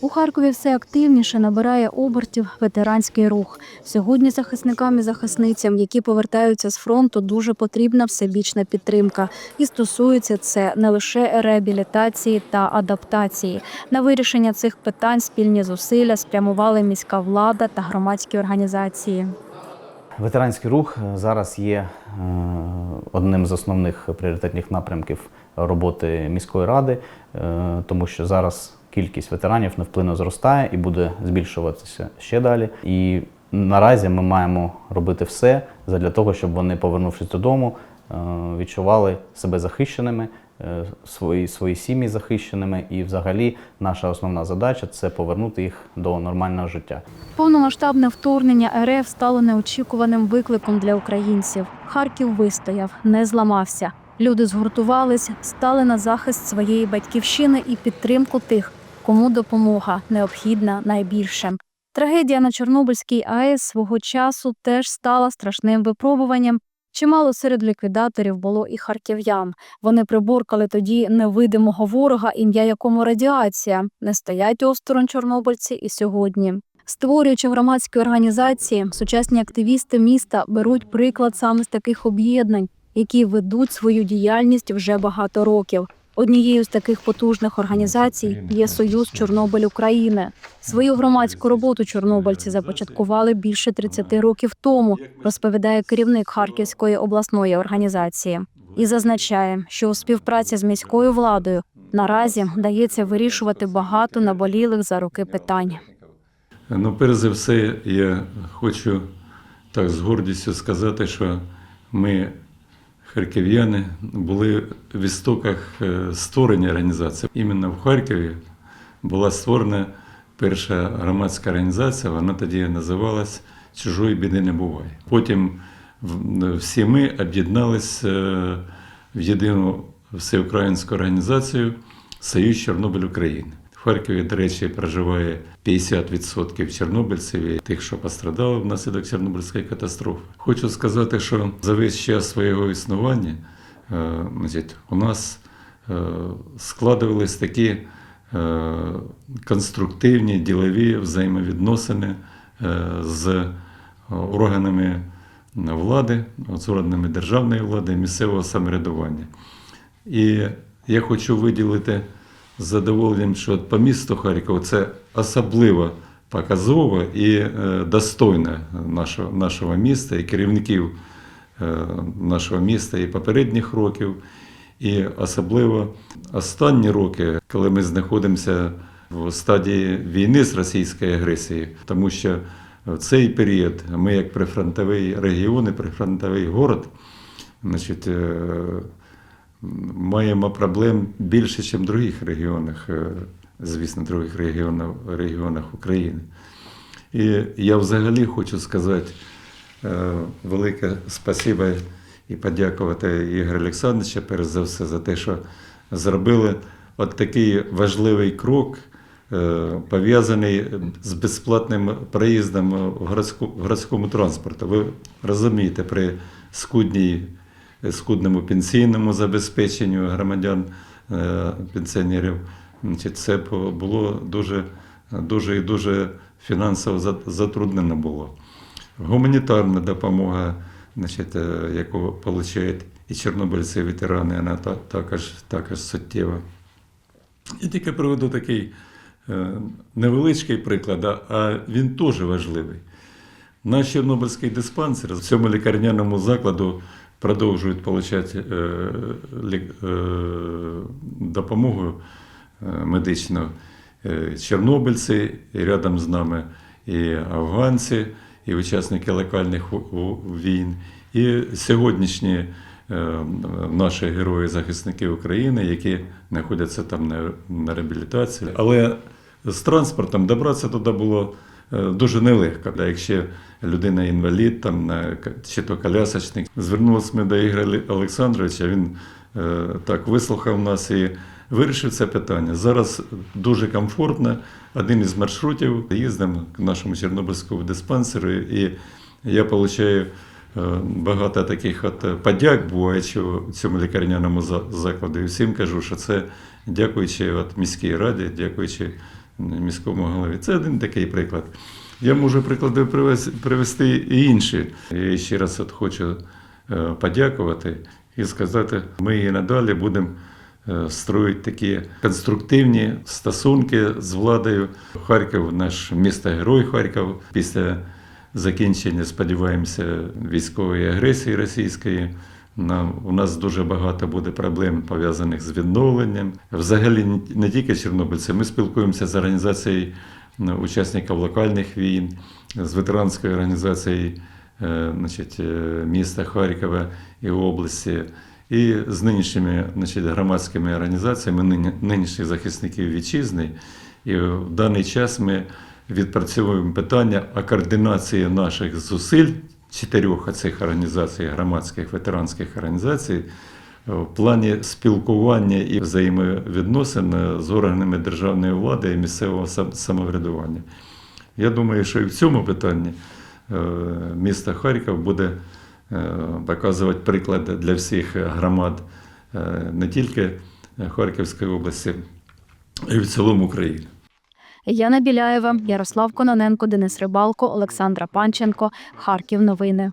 У Харкові все активніше набирає обертів ветеранський рух. Сьогодні захисникам і захисницям, які повертаються з фронту, дуже потрібна всебічна підтримка. І стосується це не лише реабілітації та адаптації. На вирішення цих питань спільні зусилля спрямували міська влада та громадські організації. Ветеранський рух зараз є е, одним з основних пріоритетних напрямків роботи міської ради, е, тому що зараз кількість ветеранів невпинно зростає і буде збільшуватися ще далі. І наразі ми маємо робити все для того, щоб вони, повернувшись додому, е, відчували себе захищеними, е, свої, свої сім'ї захищеними. І взагалі наша основна задача це повернути їх до нормального життя. Повномасштабне вторгнення РФ стало неочікуваним викликом для українців. Харків вистояв, не зламався. Люди згуртувались, стали на захист своєї батьківщини і підтримку тих, кому допомога необхідна найбільше. Трагедія на Чорнобильській АЕС свого часу теж стала страшним випробуванням. Чимало серед ліквідаторів було і харків'ян. Вони приборкали тоді невидимого ворога, ім'я якому радіація. Не стоять осторонь чорнобильці і сьогодні. Створюючи громадські організації, сучасні активісти міста беруть приклад саме з таких об'єднань, які ведуть свою діяльність вже багато років. Однією з таких потужних організацій є Союз Чорнобиль України. Свою громадську роботу чорнобильці започаткували більше 30 років тому, розповідає керівник Харківської обласної організації. І зазначає, що у співпраці з міською владою наразі вдається вирішувати багато наболілих за роки питань. Ну, перш за все, я хочу так з гордістю сказати, що ми, харків'яни, були в істоках е, створення організації. Іменно в Харкові була створена перша громадська організація, вона тоді називалась Чужої біди не буває. Потім всі ми об'єдналися е, в єдину всеукраїнську організацію Союз Чорнобиль України. Харкові, до речі, проживає 50% чорнобильців і тих, що пострадали внаслідок Чорнобильської катастрофи. Хочу сказати, що за весь час свого існування е, у нас е, складувались такі е, конструктивні ділові взаємовідносини з органами влади, з органами державної влади місцевого самоврядування. І я хочу виділити з задоволенням, що по місту Харкова це особливо показово і е, достойно нашого, нашого міста і керівників е, нашого міста і попередніх років. І особливо останні роки, коли ми знаходимося в стадії війни з російською агресією, тому що в цей період ми, як прифронтовий регіон і прифронтовий город, значить, е, маємо проблем більше, ніж в других регіонах, е, звісно, других регіонах, регіонах України. І я взагалі хочу сказати е, велике спасибо і подякувати Ігорю Олександровича, перш за все, за те, що зробили от такий важливий крок, е, пов'язаний з безплатним проїздом в в городському транспорту. Ви розумієте, при скудній скудному пенсійному забезпеченню громадян е, пенсіонерів. Це було дуже, дуже і дуже фінансово затруднено було. Гуманітарна допомога, значить, е, яку отримують і чорнобильці, і ветерани, вона також, також суттєва. Я тільки приведу такий е, невеличкий приклад, а- а він теж важливий. Наш Чорнобильський диспансер в цьому лікарняному закладу продовжують отримати е, е, допомогу е, медичну чорнобильці, рядом з нами і афганці, і учасники локальних війн, і сьогоднішні наші герої-захисники України, які знаходяться там на, реабілітації. Але з транспортом добратися туди було дуже нелегко. Да, Якщо людина інвалід, там, чи то колясочник. Звернулися ми до Ігоря Олександровича, він е, так вислухав нас і вирішив це питання. Зараз дуже комфортно. Один із маршрутів їздимо к нашому Чорнобильському диспансеру, і я отримую Е, Багато таких от е, подяк в цьому лікарняному за- закладу. І всім кажу, що це дякуючи от міській раді, дякуючи міському голові. Це один такий приклад. Я можу приклади привести і інші. І ще раз от хочу е, подякувати і сказати, ми і надалі будемо е, строїти такі конструктивні стосунки з владою. Харків, наш місто герой Харків, після закінчення, сподіваємося, військової агресії російської. У нас дуже багато буде проблем пов'язаних з відновленням. Взагалі не- тільки чорнобильці, ми спілкуємося з організацією учасників локальних війн, з ветеранською організацією е, значить, е, міста Харкова і області, і з нинішніми значить, громадськими організаціями, нині- нинішніх захисників вітчизни. І в даний час ми відпрацьовуємо питання о координації наших зусиль чотирьох цих організацій, громадських ветеранських організацій, в плані спілкування і взаємовідносин з органами державної влади і місцевого самоврядування. Я думаю, що і в цьому питанні е, місто Харків буде е, показувати приклад для всіх громад е, не тільки Харківської області, а й в цілому України. Яна Біляєва, Ярослав Кононенко, Денис Рибалко, Олександра Панченко. Харків. Новини.